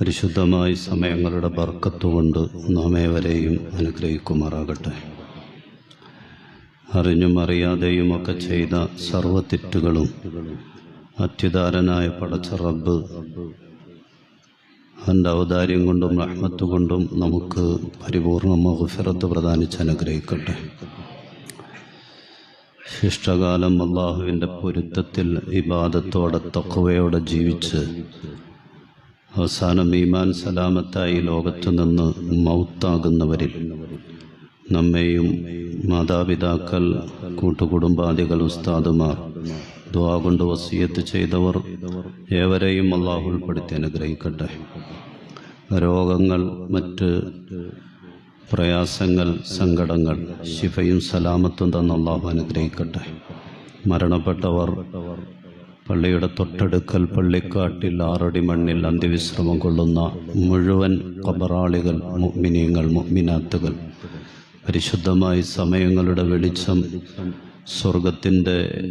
പരിശുദ്ധമായ സമയങ്ങളുടെ ബർക്കത്തുകൊണ്ട് നാമേവരെയും അനുഗ്രഹിക്കുമാറാകട്ടെ. അറിഞ്ഞും അറിയാതെയും ഒക്കെ ചെയ്ത സർവ തെറ്റുകളും അത്യുദാരനായ പടച്ച റബ്ബ് അവന്റെ ഔദാര്യം കൊണ്ടും റഹ്മത്ത് കൊണ്ടും നമുക്ക് പരിപൂർണ മഹുഫിറത്ത് പ്രദാനിച്ച് അനുഗ്രഹിക്കട്ടെ. ശിഷ്ടകാലം അള്ളാഹുവിന്റെ പൊരുത്തത്തിൽ ഇബാദത്തോടെ തക്കവയോടെ ജീവിച്ച് അവസാനം ഈമാൻ സലാമത്തായി ലോകത്തു നിന്ന് മൗത്താകുന്നവരിൽ നമ്മെയും മാതാപിതാക്കൾ കൂട്ടുകുടുംബാദികൾ ഉസ്താദുമാർ ദ്വാ കൊണ്ട് വസീയത്ത് ചെയ്തവർ ഏവരെയും അള്ളാഹു ഉൾപ്പെടുത്തി അനുഗ്രഹിക്കട്ടെ. രോഗങ്ങൾ മറ്റ് പ്രയാസങ്ങൾ സങ്കടങ്ങൾ ശിഫയും സലാമത്തും തന്ന അള്ളാഹു അനുഗ്രഹിക്കട്ടെ. മരണപ്പെട്ടവർ പള്ളിയുടെ തൊട്ടടുക്കൽ പള്ളിക്കാട്ടിൽ ആറടി മണ്ണിൽ അന്ത്യവിശ്രമം കൊള്ളുന്ന മുഴുവൻ കബറാളികൾ മുഗ്മിനീങ്ങൾ മുഗ്മിനാത്തുകൾ. പരിശുദ്ധമായി സമയങ്ങളുടെ വെളിച്ചം സ്വർഗത്തിന്റെ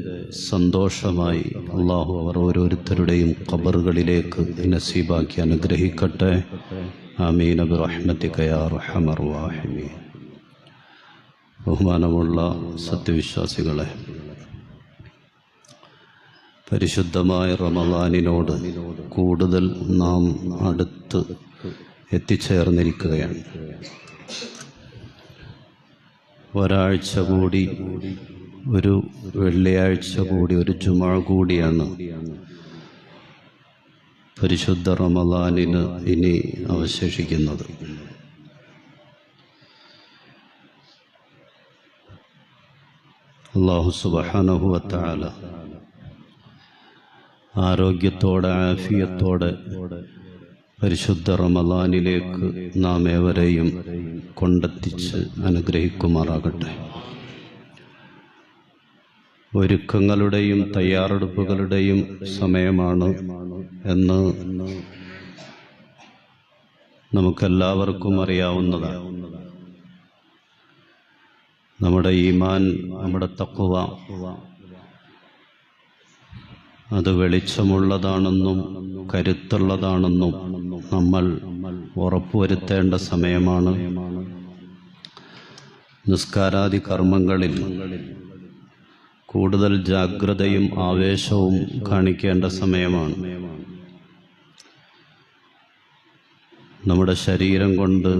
സന്തോഷമായി അള്ളാഹു അവർ ഓരോരുത്തരുടെയും കബറുകളിലേക്ക് നസീബാക്കി അനുഗ്രഹിക്കട്ടെ. ആമീൻ. അബി റഹ്മത്തിക്കയാ റഹമർ വാഹിമീൻ. ബഹുമാനമുള്ള സത്യവിശ്വാസികളെ പരിശുദ്ധമായ റമദാനിനോട് കൂടുതൽ നാം അടുത്ത് എത്തിച്ചേർന്നിരിക്കുകയാണ്. ഒരാഴ്ച കൂടി ഒരു വെള്ളിയാഴ്ച കൂടി ഒരു ജുമാ കൂടിയാണ് പരിശുദ്ധ റമദാനിന് ഇനി അവശേഷിക്കുന്നത്. അള്ളാഹു സുബാനഹുവത്താല ആരോഗ്യത്തോടെ ആഫിയത്തോടെ പരിശുദ്ധ റമദാനിലേക്ക് നാം ഏവരെയും കൊണ്ടെത്തിച്ച് അനുഗ്രഹിക്കുമാറാകട്ടെ. ഒരുക്കങ്ങളുടെയും തയ്യാറെടുപ്പുകളുടെയും സമയമാണ് എന്ന് നമുക്കെല്ലാവർക്കും അറിയാവുന്നതാണ്. നമ്മുടെ ഈമാൻ നമ്മുടെ തക്കുവ അത് വെളിച്ചമുള്ളതാണെന്നും കരുത്തുള്ളതാണെന്നും നമ്മൾ ഉറപ്പുവരുത്തേണ്ട സമയമാണ്. നിസ്കാരാദി കർമ്മങ്ങളിൽ കൂടുതൽ ജാഗ്രതയും ആവേശവും കാണിക്കേണ്ട സമയമാണ്. നമ്മുടെ ശരീരം കൊണ്ട്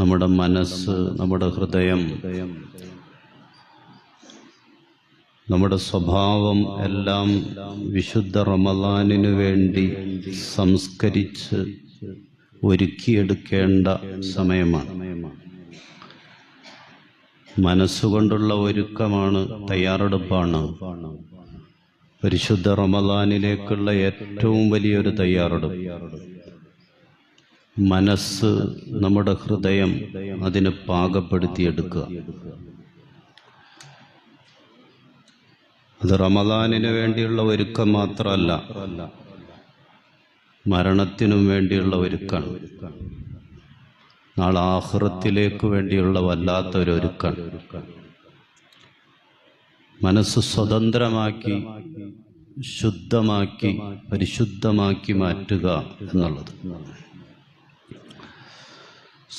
നമ്മുടെ മനസ്സ് നമ്മുടെ ഹൃദയം നമ്മുടെ സ്വഭാവം എല്ലാം വിശുദ്ധ റമദാനിനു വേണ്ടി സംസ്കരിച്ച് ഒരുക്കിയെടുക്കേണ്ട സമയമാണ്. മനസ്സുകൊണ്ടുള്ള ഒരുക്കമാണ് തയ്യാറെടുപ്പാണ്. പരിശുദ്ധ റമദാനിലേക്കുള്ള ഏറ്റവും വലിയൊരു തയ്യാറെടുപ്പ്. മനസ്സ് നമ്മുടെ ഹൃദയം അതിനെ പാകപ്പെടുത്തിയെടുക്കുക. അത് റമദാനിന് വേണ്ടിയുള്ള ഒരുക്കം മാത്രമല്ല മരണത്തിനും വേണ്ടിയുള്ള ഒരുക്കാണ്. നാളെ ആഹ്റത്തിലേക്ക് വേണ്ടിയുള്ള വല്ലാത്ത ഒരു ഒരുക്കാണ്. മനസ്സ് സ്വതന്ത്രമാക്കി ശുദ്ധമാക്കി പരിശുദ്ധമാക്കി മാറ്റുക എന്നുള്ളത്.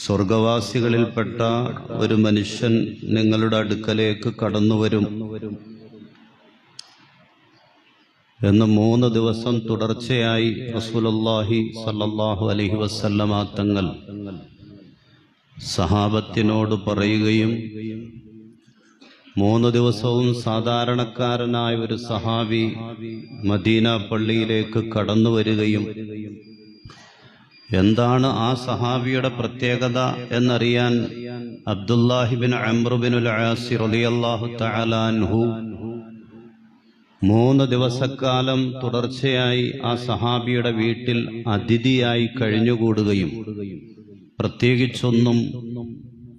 സ്വർഗവാസികളിൽപ്പെട്ട ഒരു മനുഷ്യൻ നിങ്ങളുടെ അടുക്കലേക്ക് കടന്നു വരും എന്ന് മൂന്ന് ദിവസം തുടർച്ചയായി റസൂലുള്ളാഹി സല്ലല്ലാഹു അലൈഹി വസല്ലമ തങ്ങൾ സഹാബത്തിനോട് പറയുകയും മൂന്ന് ദിവസവും സാധാരണക്കാരനായ ഒരു സഹാബി മദീന പള്ളിയിലേക്ക് കടന്നു വരികയും എന്താണ് ആ സഹാബിയുടെ പ്രത്യേകത എന്നറിയാൻ അബ്ദുല്ലാഹിബിൻ അമ്രുബിൻ റളിയല്ലാഹു തആല അൻഹു മൂന്ന് ദിവസക്കാലം തുടർച്ചയായി ആ സഹാബിയുടെ വീട്ടിൽ അതിഥിയായി കഴിഞ്ഞുകൂടുകയും പ്രത്യേകിച്ചൊന്നും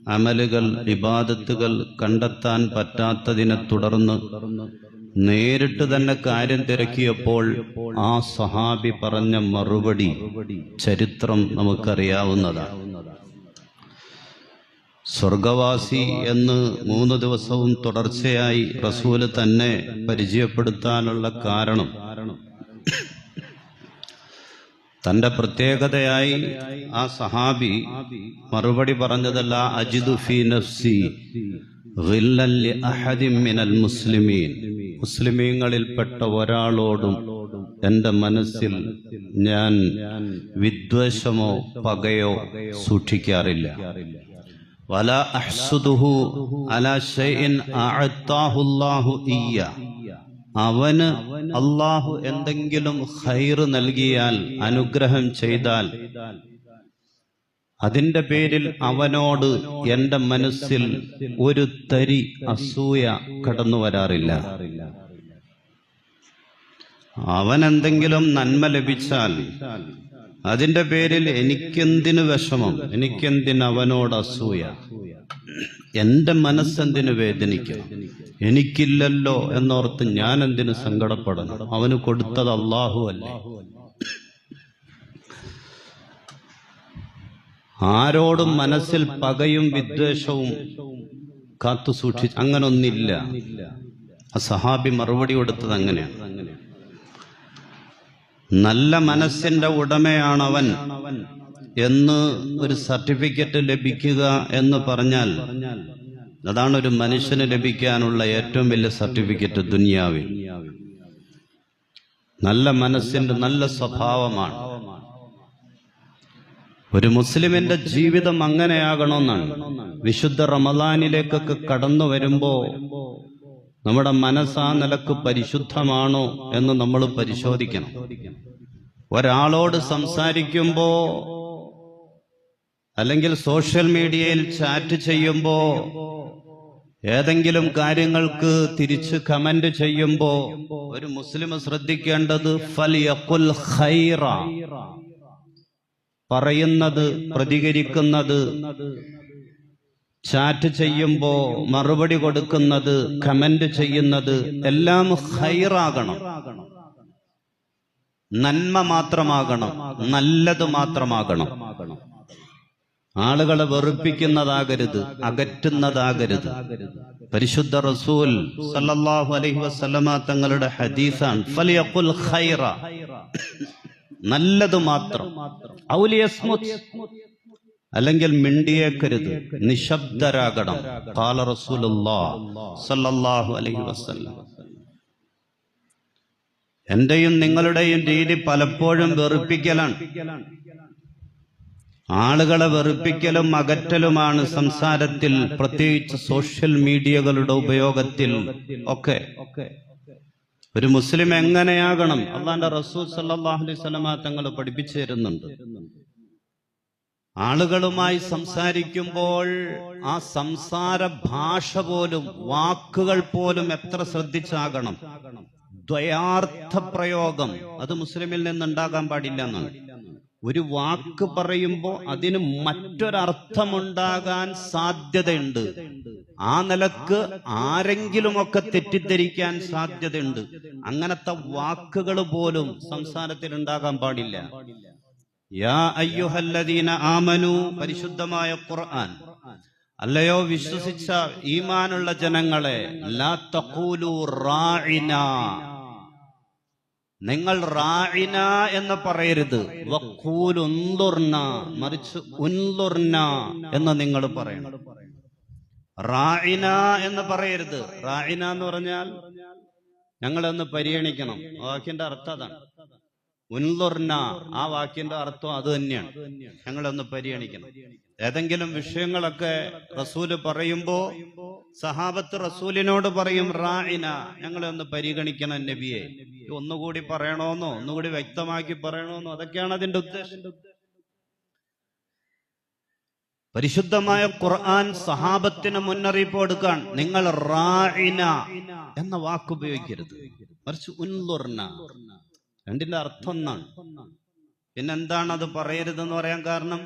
അമലുകൾ ഇബാദത്തുകൾ കണ്ടെത്താൻ പറ്റാത്തതിനെ തുടർന്ന് നേരിട്ട് തന്നെ കാര്യം തിരക്കിയപ്പോൾ ആ സഹാബി പറഞ്ഞ മറുപടി ചരിത്രം നമുക്കറിയാവുന്നതാണ്. സ്വർഗവാസി എന്ന് മൂന്ന് ദിവസവും തുടർച്ചയായി റസൂൽ തന്നെ പരിചയപ്പെടുത്താനുള്ള കാരണം. തന്റെ പ്രത്യേകതയായി ആ സഹാബി മറുപടി പറഞ്ഞതല്ല അജിദു നഫ്സി മിനൽ മുസ്ലിമീൻ. മുസ്ലിമീങ്ങളിൽപ്പെട്ട ഒരാളോടും എന്റെ മനസ്സിൽ ഞാൻ വിദ്വേഷമോ പകയോ സൂക്ഷിക്കാറില്ല. വല അഹ്സുദുഹു ഷൈഇൻ أعطاه الله ഇയ്യ. അവന് അള്ളാഹു എന്തെങ്കിലും ഖൈറ് നൽകിയാൽ അനുഗ്രഹം ചെയ്താൽ അതിന്റെ പേരിൽ അവനോട് എന്റെ മനസ്സിൽ ഒരു തരി അസൂയ കടന്നു വരാറില്ല. അവൻ എന്തെങ്കിലും നന്മ ലഭിച്ചാൽ അതിന്റെ പേരിൽ എനിക്കെന്തിനു വിഷമം? എനിക്കെന്തിന് അവനോട് അസൂയ? എന്റെ മനസ്സെന്തിനു വേദനിക്കണം എനിക്കില്ലല്ലോ എന്നോർത്ത് ഞാൻ എന്തിനു സങ്കടപ്പെടണം? അവന് കൊടുത്തത് അള്ളാഹു അല്ലേ? ആരോടും മനസ്സിൽ പകയും വിദ്വേഷവും കാത്തു സൂക്ഷിച്ച് അങ്ങനൊന്നില്ല. ആ സഹാബി മറുപടി കൊടുത്തത് അങ്ങനെയാണ്. നല്ല മനസ്സിന്റെ ഉടമയാണവൻ എന്ന് ഒരു സർട്ടിഫിക്കറ്റ് ലഭിക്കുക എന്ന് പറഞ്ഞാൽ അതാണ് ഒരു മനുഷ്യന് ലഭിക്കാനുള്ള ഏറ്റവും വലിയ സർട്ടിഫിക്കറ്റ് ദുനിയാവിൽ. നല്ല മനസ്സിന്റെ നല്ല സ്വഭാവമാണ്. ഒരു മുസ്ലിമിന്റെ ജീവിതം അങ്ങനെയാകണമെന്നാണ്. വിശുദ്ധ റമദാനിലേക്കൊക്കെ കടന്നു വരുമ്പോ നമ്മുടെ മനസ്സാ നിലയ്ക്ക് പരിശുദ്ധമാണോ എന്ന് നമ്മൾ പരിശോധിക്കണം. ഒരാളോട് സംസാരിക്കുമ്പോ അല്ലെങ്കിൽ സോഷ്യൽ മീഡിയയിൽ ചാറ്റ് ചെയ്യുമ്പോ ഏതെങ്കിലും കാര്യങ്ങൾക്ക് തിരിച്ച് കമന്റ് ചെയ്യുമ്പോ ഒരു മുസ്ലിം ശ്രദ്ധിക്കേണ്ടത് ഫൽ യഖുൽ ഖൈറ. പറയുന്നത് പ്രതികരിക്കുന്നത് ചാറ്റ് ചെയ്യുമ്പോ മറുപടി കൊടുക്കുന്നത് കമന്റ് ചെയ്യുന്നത് എല്ലാം ഹൈറാകണം നന്മ മാത്രമാകണം നല്ലത് മാത്രമാകണം. ആളുകളെ വെറുപ്പിക്കുന്നതാകരുത് അകറ്റുന്നതാകരുത്. പരിശുദ്ധ റസൂൽ സല്ലല്ലാഹു അലൈഹി വസല്ലമ തങ്ങളുടെ ഹദീസാണ് ഖൈറ. നല്ലത് മാത്രം. അല്ലെങ്കിൽ മിണ്ടിയേക്കരുത്. നിശബ്ദരാകണം. കാല സല്ലല്ലാഹു അലൈഹി വസല്ലം. എന്റെയും നിങ്ങളുടെയും രീതി പലപ്പോഴും വെറുപ്പിക്കലാണ്. ആളുകളെ വെറുപ്പിക്കലും അകറ്റലുമാണ് സംസാരത്തിൽ പ്രത്യേകിച്ച് സോഷ്യൽ മീഡിയകളുടെ ഉപയോഗത്തിൽ ഒക്കെ. ഒരു മുസ്ലിം എങ്ങനെയാകണം? അള്ളാന്റെ റസൂൽ സല്ലല്ലാഹു അലൈഹി തങ്ങൾ പഠിപ്പിച്ചു തരുന്നുണ്ട്. ആളുകളുമായി സംസാരിക്കുമ്പോൾ ആ സംസാര ഭാഷ പോലും വാക്കുകൾ പോലും എത്ര ശ്രദ്ധിച്ചാകണം? ദ്വയാർത്ഥ പ്രയോഗം. അത് മുസ്ലിമിൽ നിന്നുണ്ടാകാൻ പാടില്ല എന്നാണ്. ഒരു വാക്ക് പറയുമ്പോൾ അതിന് മറ്റൊരർത്ഥമുണ്ടാകാൻ സാധ്യതയുണ്ട്. ആ നിലയ്ക്ക് ആരെങ്കിലുമൊക്കെ തെറ്റിദ്ധരിക്കാൻ സാധ്യതയുണ്ട്. അങ്ങനത്തെ വാക്കുകൾ പോലും സംസാരത്തിൽ ഉണ്ടാകാൻ പാടില്ല. ആമനു പരിശുദ്ധമായ ഖുർആൻ. അല്ലയോ വിശ്വസിച്ച ഈമാനുള്ള ജനങ്ങളെ ലാ തഖൂലു നിങ്ങൾ റാഇന എന്ന് പറയരുത്. ഉൻദുർന മറിച്ച് ഉൻദുർന എന്ന് നിങ്ങൾ പറയണം. റാഇന എന്ന് പറയരുത്. റാഇന എന്ന് പറഞ്ഞാൽ ഞങ്ങളൊന്ന് പരിഗണിക്കണം. വാക്കിന്റെ അർത്ഥം അതാണ്. ഉൻലുർന ആ വാക്കിന്റെ അർത്ഥം അത് തന്നെയാണ്. ഞങ്ങളൊന്ന് പരിഗണിക്കണം. ഏതെങ്കിലും വിഷയങ്ങളൊക്കെ റസൂൽ പറയുമ്പോ സഹാബത്ത് റസൂലിനോട് പറയും റായിന ഞങ്ങളെ ഒന്ന് പരിഗണിക്കണം നബിയെ. ഒന്നുകൂടി പറയണോന്നോ? ഒന്നുകൂടി വ്യക്തമാക്കി പറയണോന്നോ? അതൊക്കെയാണ് അതിന്റെ ഉദ്ദേശം പരിശുദ്ധമായ ഖുർആൻ സഹാബത്തിന് മുന്നറിയിപ്പ് കൊടുക്കാൻ നിങ്ങൾ റായിന എന്ന വാക്ക് ഉപയോഗിക്കരുത്. മറിച്ച് ഉൻലുർന. രണ്ടിന്റെ അർത്ഥം ഒന്നാണ്. പിന്നെന്താണ് അത് പറയരുതെന്ന് പറയാൻ കാരണം?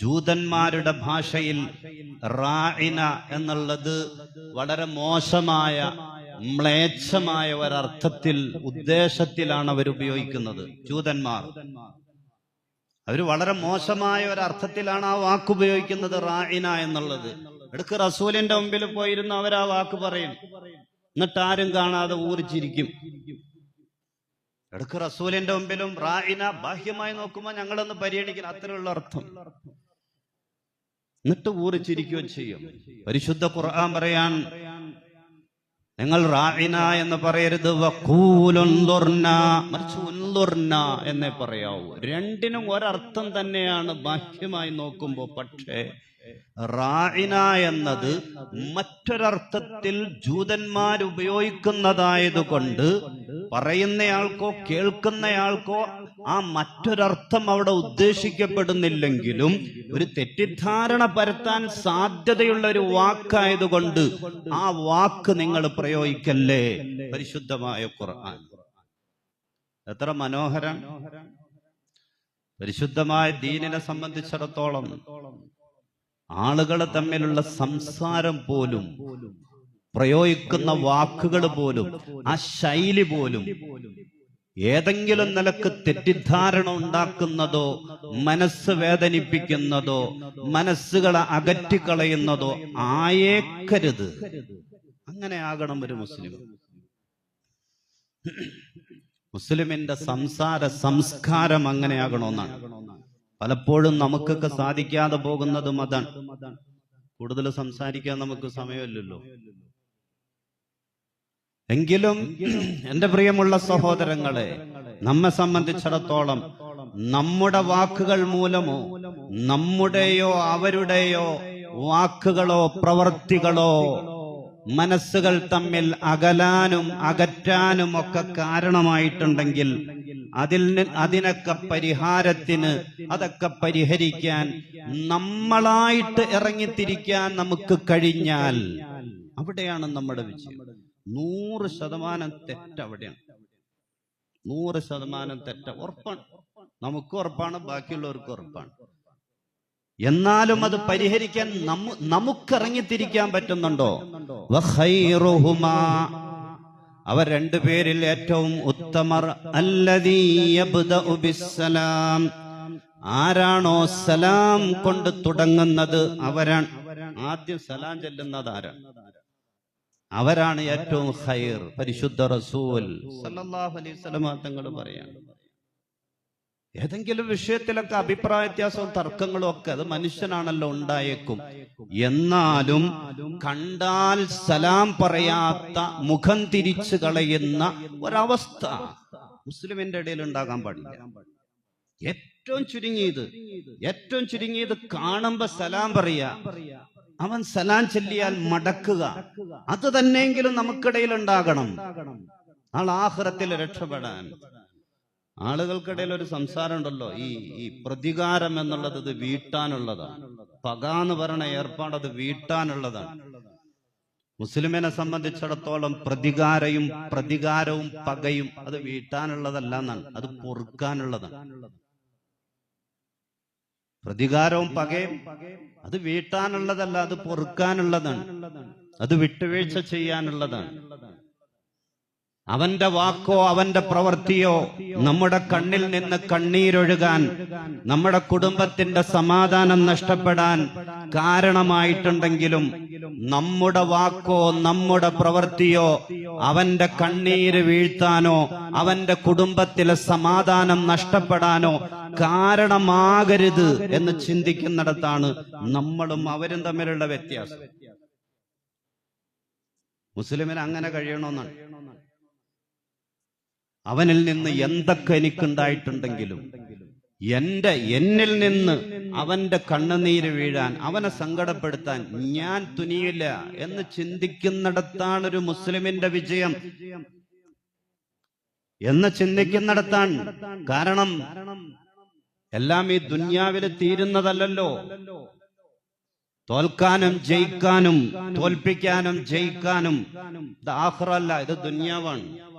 ജൂതന്മാരുടെ ഭാഷയിൽ റായിന എന്നുള്ളത് വളരെ മോശമായ മ്ലേച്ഛമായ ഒരർത്ഥത്തിൽ ഉദ്ദേശത്തിലാണ് അവർ ഉപയോഗിക്കുന്നത്. ജൂതന്മാർ. അവർ വളരെ മോശമായ ഒരർത്ഥത്തിലാണ് ആ വാക്ക് ഉപയോഗിക്കുന്നത് റായിന എന്നുള്ളത്. എടുക്ക് റസൂലിന്റെ മുമ്പിൽ പോയിരുന്നു അവർ ആ വാക്ക് പറയും. എന്നിട്ട് ആരും കാണാതെ ഊറിച്ചിരിക്കും ഇടയ്ക്ക് റസൂലിന്റെ മുമ്പിലും റായിന ബാഹ്യമായി നോക്കുമ്പോൾ ഞങ്ങളൊന്ന് പരിഗണിക്കണം അത്രയുള്ള അർത്ഥം. എന്നിട്ട് ഊറിച്ചിരിക്കുകയും ചെയ്യും. പരിശുദ്ധ ഖുർആൻ പറയാൻ നിങ്ങൾ റായിന എന്ന് പറയരുത്. മറിച്ച് എന്നേ പറയാവൂ. രണ്ടിനും ഒരർത്ഥം തന്നെയാണ് ബാഹ്യമായി നോക്കുമ്പോൾ പക്ഷേ റായിന എന്നത് മറ്റൊരർത്ഥത്തിൽ ജൂതന്മാർ ഉപയോഗിക്കുന്നതായതുകൊണ്ട് പറയുന്നയാൾക്കോ കേൾക്കുന്നയാൾക്കോ ആ മറ്റൊരർത്ഥം അവിടെ ഉദ്ദേശിക്കപ്പെടുന്നില്ലെങ്കിലും ഒരു തെറ്റിദ്ധാരണ പരത്താൻ സാധ്യതയുള്ള ഒരു വാക്കായതുകൊണ്ട് ആ വാക്ക് നിങ്ങൾ പ്രയോഗിക്കല്ലേ? പരിശുദ്ധമായ ഖുർആൻ. എത്ര മനോഹരം. പരിശുദ്ധമായ ദീനിനെ സംബന്ധിച്ചിടത്തോളം ആളുകൾ തമ്മിലുള്ള സംസാരം പോലും പ്രയോഗിക്കുന്ന വാക്കുകൾ പോലും ആ ശൈലി പോലും ഏതെങ്കിലും നിലയ്ക്ക് തെറ്റിദ്ധാരണ ഉണ്ടാക്കുന്നതോ മനസ്സ് വേദനിപ്പിക്കുന്നതോ മനസ്സുകളെ അകറ്റിക്കളയുന്നതോ ആയേക്കരുത്. അങ്ങനെ ആകണം ഒരു മുസ്ലിം. മുസ്ലിമിന്റെ സംസാര സംസ്കാരം അങ്ങനെ ആകണമെന്നാണ്. പലപ്പോഴും നമുക്കൊക്കെ സാധിക്കാതെ പോകുന്നതും അതാണ്. കൂടുതൽ സംസാരിക്കാൻ നമുക്ക് സമയമില്ലല്ലോ. എങ്കിലും എന്റെ പ്രിയമുള്ള സഹോദരങ്ങളെ നമ്മെ സംബന്ധിച്ചിടത്തോളം നമ്മുടെ വാക്കുകൾ മൂലമോ നമ്മുടെയോ അവരുടെയോ വാക്കുകളോ പ്രവർത്തികളോ മനസ്സുകൾ തമ്മിൽ അകലാനും അകറ്റാനും ഒക്കെ കാരണമായിട്ടുണ്ടെങ്കിൽ അതിൽ അതിനൊക്കെ പരിഹാരത്തിന് അതൊക്കെ പരിഹരിക്കാൻ നമ്മളായിട്ട് ഇറങ്ങിത്തിരിക്കാൻ നമുക്ക് കഴിഞ്ഞാൽ അവിടെയാണ് നമ്മുടെ വിജയം. നൂറ് ശതമാനം തെറ്റ് അവിടെയാണ്. നൂറ് ശതമാനം തെറ്റ ഉറപ്പാണ്. നമുക്ക് ഉറപ്പാണ് ബാക്കിയുള്ളവർക്ക് ഉറപ്പാണ്. എന്നാലും അത് പരിഹരിക്കാൻ നമുക്ക് നമുക്കിറങ്ങിത്തിരിക്കാൻ പറ്റുന്നുണ്ടോ? അവർ രണ്ടുപേരിൽ ഏറ്റവും ഉത്തമർ അല്ലദീ യബ്ദഉ ബിസ്സലാം. ആരാണോ സലാം കൊണ്ട് തുടങ്ങുന്നത് അവരാണ്. ആദ്യം സലാം ചെല്ലുന്നത് ആരാണ്? അവരാണ് ഏറ്റവും ഹൈർ പരിശുദ്ധ റസൂൽ. സല്ലല്ലാഹു അലൈഹി തങ്ങൾ പറയാണ്. ഏതെങ്കിലും വിഷയത്തിലൊക്കെ അഭിപ്രായ വ്യത്യാസവും തർക്കങ്ങളും ഒക്കെ അത് മനുഷ്യനാണല്ലോ ഉണ്ടായേക്കും. എന്നാലും കണ്ടാൽ സലാം പറയാത്ത മുഖം തിരിച്ചു കളയുന്ന ഒരവസ്ഥ മുസ്ലിമിന്റെ ഇടയിൽ ഉണ്ടാകാൻ പാടില്ല. ഏറ്റവും ചുരുങ്ങിയത് ഏറ്റവും ചുരുങ്ങിയത് കാണുമ്പോ സലാം പറയാ. അവൻ സലാം ചൊല്ലിയാൽ മടക്കുക. അത് തന്നെയെങ്കിലും നമുക്കിടയിൽ ഉണ്ടാകണം. ആൾ ആഹ്റത്തിൽ രക്ഷപ്പെടാൻ. ആളുകൾക്കിടയിൽ ഒരു സംസാരം ഉണ്ടല്ലോ ഈ ഈ പ്രതികാരം എന്നുള്ളത് ഇത് വീട്ടാനുള്ളതാണ്. പക എന്ന് പറയുന്ന ഏർപ്പാട് അത് വീട്ടാനുള്ളതാണ്. മുസ്ലിമിനെ സംബന്ധിച്ചിടത്തോളം പ്രതികാരയും പ്രതികാരവും പകയും അത് വീട്ടാനുള്ളതല്ല എന്നാണ് അത് പൊറുക്കാനുള്ളതാണ്. പ്രതികാരവും പകയും അത് വീട്ടാനുള്ളതല്ല അത് പൊറുക്കാനുള്ളതാണ്. അത് വിട്ടുവീഴ്ച ചെയ്യാനുള്ളതാണ്. അവന്റെ വാക്കോ അവന്റെ പ്രവൃത്തിയോ നമ്മുടെ കണ്ണിൽ നിന്ന് കണ്ണീരൊഴുകാൻ നമ്മുടെ കുടുംബത്തിന്റെ സമാധാനം നഷ്ടപ്പെടാൻ കാരണമായിട്ടുണ്ടെങ്കിലും നമ്മുടെ വാക്കോ നമ്മുടെ പ്രവൃത്തിയോ അവന്റെ കണ്ണീര് വീഴ്ത്താനോ അവന്റെ കുടുംബത്തിലെ സമാധാനം നഷ്ടപ്പെടാനോ കാരണമാകരുത് എന്ന് ചിന്തിക്കുന്നിടത്താണ് നമ്മളും അവരും തമ്മിലുള്ള വ്യത്യാസം. മുസ്ലിമിന് അങ്ങനെ കഴിയണമെന്നാണ് അവനിൽ നിന്ന് എന്തൊക്കെ എനിക്കുണ്ടായിട്ടുണ്ടെങ്കിലും എന്റെ എന്നിൽ നിന്ന് അവന്റെ കണ്ണുനീര് വീഴാൻ അവനെ സങ്കടപ്പെടുത്താൻ ഞാൻ തുനിയില്ല എന്ന് ചിന്തിക്കുന്നിടത്താണ് ഒരു മുസ്ലിമിന്റെ വിജയം. എന്ന് ചിന്തിക്കുന്നിടത്താണ് കാരണം എല്ലാം ഈ ദുന്യാവിൽ തീരുന്നതല്ലല്ലോ. തോൽക്കാനും ജയിക്കാനും തോൽപ്പിക്കാനും ജയിക്കാനും ഇത് ആഹ്റല്ല ഇത് ദുന്യാവാണ്.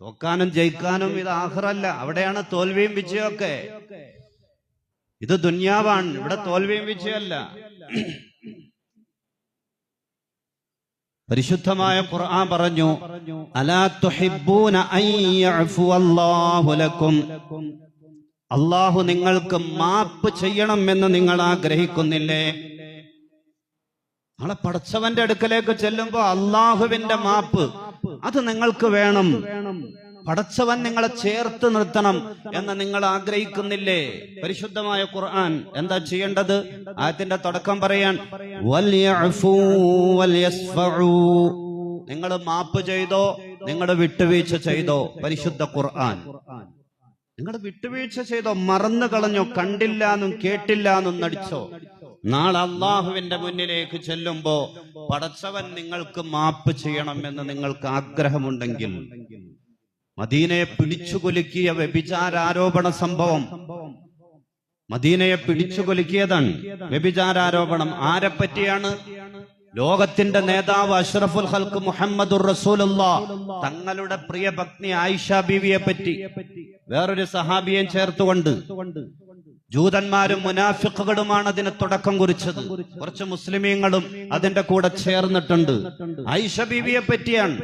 തോക്കാനും ജയിക്കാനും ഇത് ആഹ്റല്ല. അവിടെയാണ് തോൽവിയും വിജയമൊക്കെ. ഇത് ദുന്യാവാണ്. ഇവിടെ തോൽവിയും വിജയമല്ല. പരിശുദ്ധമായ ഖുർആൻ പറഞ്ഞു അലാ തുഹിബ്ബൂന ലക്കും. അള്ളാഹു നിങ്ങൾക്ക് മാപ്പ് ചെയ്യണം എന്ന് നിങ്ങൾ ആഗ്രഹിക്കുന്നില്ലേ? നാളെ പടച്ചവന്റെ അടുക്കലേക്ക് ചെല്ലുമ്പോ അള്ളാഹുവിന്റെ മാപ്പ്. അത് നിങ്ങൾക്ക് വേണം. പടച്ചവൻ നിങ്ങളെ ചേർത്ത് നിർത്തണം എന്ന് നിങ്ങൾ ആഗ്രഹിക്കുന്നില്ലേ? പരിശുദ്ധമായ ഖുർആൻ എന്താ ചെയ്യേണ്ടത്? ആയത്തിന്റെ തുടക്കം പറയാൻ. നിങ്ങൾ മാപ്പ് ചെയ്തോ? നിങ്ങൾ വിട്ടുവീഴ്ച ചെയ്തോ? പരിശുദ്ധ ഖുർആൻ. നിങ്ങൾ വിട്ടുവീഴ്ച ചെയ്തോ? മറന്നു കളഞ്ഞോ? കണ്ടില്ല എന്നും കേട്ടില്ല എന്നും നടിച്ചോ? നാളെ അള്ളാഹുവിന്റെ മുന്നിലേക്ക് ചെല്ലുമ്പോ പടച്ചവൻ നിങ്ങൾക്ക് മാപ്പ് ചെയ്യണമെന്ന് നിങ്ങൾക്ക് ആഗ്രഹമുണ്ടെങ്കിൽ മദീനയെ പിടിച്ചുകൊലുക്കിയ വ്യഭിചാരാരോപണ സംഭവം മദീനയെ പിടിച്ചുകൊലുക്കിയതാണ്. വ്യഭിചാരാരോപണം ആരെ പറ്റിയാണ്? ലോകത്തിന്റെ നേതാവ് അഷ്റഫുൽ ഹൽക്ക് മുഹമ്മദുർ റസൂലുള്ള തങ്ങളുടെ പ്രിയ പത്നി ആയിഷ ബീവിയെ പറ്റി. വേറൊരു സഹാബിയെ ചേർത്തുകൊണ്ട് ജൂതന്മാരും മുനാഫിക്കുകളുമാണ് അതിന് തുടക്കം കുറിച്ചത്. കുറച്ച് മുസ്ലിമീങ്ങളും അതിന്റെ കൂടെ ചേർന്നിട്ടുണ്ട്. ഐഷ ബീവിയെ പറ്റിയാണ്.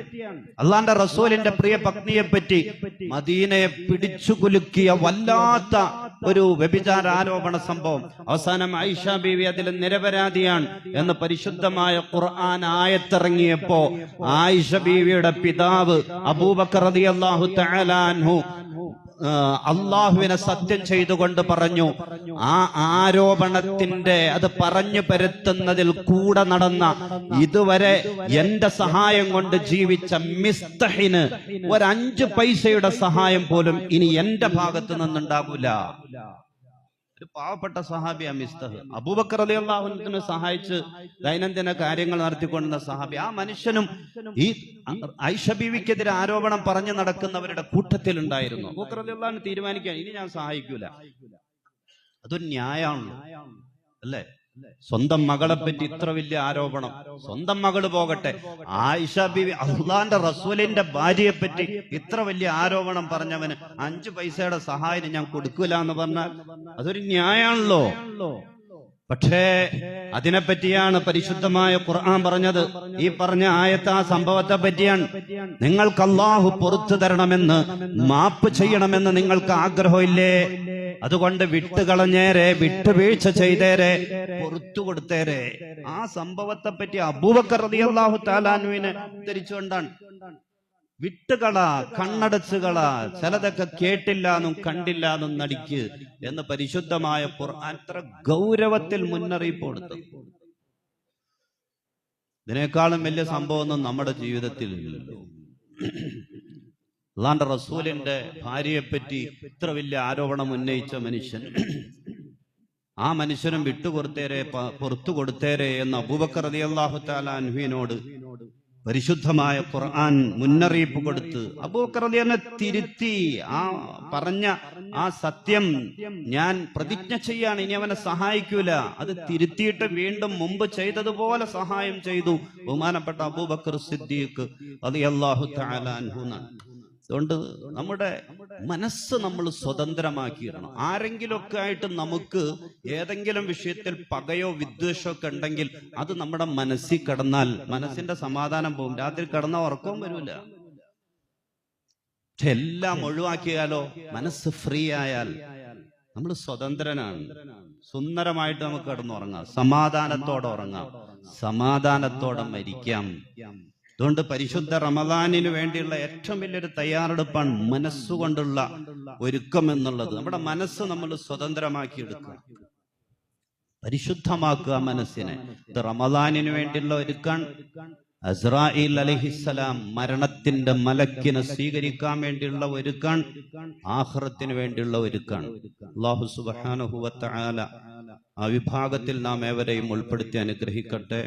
അള്ളാന്റെ റസൂലിന്റെ പ്രിയ പത്നിയെ പറ്റി മദീനയെ പിടിച്ചു കുലുക്കിയ വല്ലാത്ത ഒരു വ്യഭിചാര ആരോപണ സംഭവം. അവസാനം ഐഷ ബീവി അതിൽ നിരപരാധിയാണ് എന്ന് പരിശുദ്ധമായ ഖുർആൻ ആയത്തിറങ്ങിയപ്പോ ആയിഷ ബീവിയുടെ പിതാവ് അബൂബക്കർ റളിയല്ലാഹു അള്ളാഹുവിനെ സത്യം ചെയ്തുകൊണ്ട് പറഞ്ഞു. ആ ആരോപണത്തിന്റെ അത് പറഞ്ഞു പരത്തുന്നതിൽ കൂടെ നടന്ന ഇതുവരെ എന്റെ സഹായം കൊണ്ട് ജീവിച്ച മിസ്തഹിന് ഒരഞ്ച് പൈസയുടെ സഹായം പോലും ഇനി എന്റെ ഭാഗത്ത് നിന്നുണ്ടാകൂല. ഒരു പാവപ്പെട്ട സഹാബിയ മിസ്തഹ്. അബൂബക്കർ അലി അള്ളാഹുവിനെ സഹായിച്ച് ദൈനംദിന കാര്യങ്ങൾ നടത്തിക്കൊണ്ടുന്ന സഹാബി. ആ മനുഷ്യനും ഈ ഐഷ ബീവിക്കെതിരെ ആരോപണം പറഞ്ഞു നടക്കുന്നവരുടെ കൂട്ടത്തിൽ ഉണ്ടായിരുന്നു അബൂബക്കർ അലി അള്ളാഹിന് തീരുമാനിക്കാൻ ഇനി ഞാൻ സഹായിക്കൂല. അതൊരു ന്യായമാണല്ലോ. അല്ലേ? സ്വന്തം മകളെ പറ്റി ഇത്ര വലിയ ആരോപണം. സ്വന്തം മകൾ പോകട്ടെ. ആയിഷ ബീവി അള്ളാന്റെ റസൂലിന്റെ ഭാര്യയെ പറ്റി ഇത്ര വലിയ ആരോപണം പറഞ്ഞവന് അഞ്ചു പൈസയുടെ സഹായം ഞാൻ കൊടുക്കൂല എന്ന് പറഞ്ഞാൽ അതൊരു ന്യായമാണല്ലോ പക്ഷേ അതിനെപ്പറ്റിയാണ് പരിശുദ്ധമായ ഖുർആൻ പറഞ്ഞത്. ഈ പറഞ്ഞ ആയത്ത് ആ സംഭവത്തെ പറ്റിയാണ്. നിങ്ങൾക്ക് അള്ളാഹു പുറത്തു തരണമെന്ന് മാപ്പ് ചെയ്യണമെന്ന് നിങ്ങൾക്ക് ആഗ്രഹമില്ലേ? അതുകൊണ്ട് വിട്ടുകളഞ്ഞേരെ വിട്ടുവീഴ്ച ചെയ്തേരെ പുറത്തു കൊടുത്തേരെ ആ സംഭവത്തെ പറ്റി അബൂബക്കർ റളിയല്ലാഹു താലാനുവിനെ ധരിച്ചുകൊണ്ടാണ് വിട്ടുകള കണ്ണടച്ചുകള ചിലതൊക്കെ കേട്ടില്ല എന്നും കണ്ടില്ല എന്നും നടിക്ക് എന്ന് പരിശുദ്ധമായ അത്ര ഗൗരവത്തിൽ മുന്നറിയിപ്പ് കൊടുത്തു. ഇതിനേക്കാളും വലിയ സംഭവമൊന്നും നമ്മുടെ ജീവിതത്തിൽ ഇല്ലല്ലോ അള്ളാന്റെ റസൂലിന്റെ ഭാര്യയെപ്പറ്റി ഇത്ര വലിയ ആരോപണം ഉന്നയിച്ച മനുഷ്യൻ. ആ മനുഷ്യനും വിട്ടുകൊടുത്തേരെ പുറത്തു കൊടുത്തേരെ എന്ന് അബൂബക്കർ അലി തആല അൻഹുവിനോട് പരിശുദ്ധമായ ഖുർആൻ മുന്നറിയിപ്പ് കൊടുത്ത് അബൂബക്കർ റളിയനെ തിരുത്തി. ആ പറഞ്ഞ ആ സത്യം ഞാൻ പ്രതിജ്ഞ ചെയ്യാണ് ഇനി അവനെ സഹായിക്കൂല. അത് തിരുത്തിയിട്ട് വീണ്ടും മുമ്പ് ചെയ്തതുപോലെ സഹായം ചെയ്തു. ബഹുമാനപ്പെട്ട അബൂബക്കർ സിദ്ദീഖ് അലി അൻഹു എന്നാണ്. അതുകൊണ്ട് നമ്മുടെ മനസ്സ് നമ്മൾ സ്വതന്ത്രമാക്കിയിടണം. ആരെങ്കിലുമൊക്കെ ആയിട്ട് നമുക്ക് ഏതെങ്കിലും വിഷയത്തിൽ പകയോ വിദ്വേഷമോ ഒക്കെ ഉണ്ടെങ്കിൽ അത് നമ്മുടെ മനസ്സിൽ കടന്നാൽ മനസ്സിന്റെ സമാധാനം പോകും രാത്രി കിടന്ന ഉറക്കവും വരില്ല എല്ലാം ഒഴിവാക്കിയാലോ? മനസ്സ് ഫ്രീ ആയാൽ നമ്മൾ സ്വതന്ത്രനാണ്. സുന്ദരമായിട്ട് നമുക്ക് കിടന്നുറങ്ങാം. സമാധാനത്തോടെ ഉറങ്ങാം. സമാധാനത്തോടെ മരിക്കാം. അതുകൊണ്ട് പരിശുദ്ധ റമദാനിന് വേണ്ടിയുള്ള ഏറ്റവും വലിയൊരു തയ്യാറെടുപ്പാണ് മനസ്സുകൊണ്ടുള്ള ഒരുക്കം എന്നുള്ളത്. നമ്മുടെ മനസ്സ് നമ്മൾ സ്വതന്ത്രമാക്കി എടുക്കുക പരിശുദ്ധമാക്കുക മനസ്സിനെ. ഇത് റമദാനിന് വേണ്ടിയുള്ള ഒരുക്കാൻ അസ്രായിൽ അലഹിസലാം മരണത്തിന്റെ മലക്കിനെ സ്വീകരിക്കാൻ വേണ്ടിയുള്ള ഒരുക്കാൻ ആഹ്റത്തിന് വേണ്ടിയുള്ള ഒരുക്കാൻ അള്ളാഹു സുബാനുഹുവത്ത ആ വിഭാഗത്തിൽ നാം ഏവരെയും ഉൾപ്പെടുത്തി അനുഗ്രഹിക്കട്ടെ.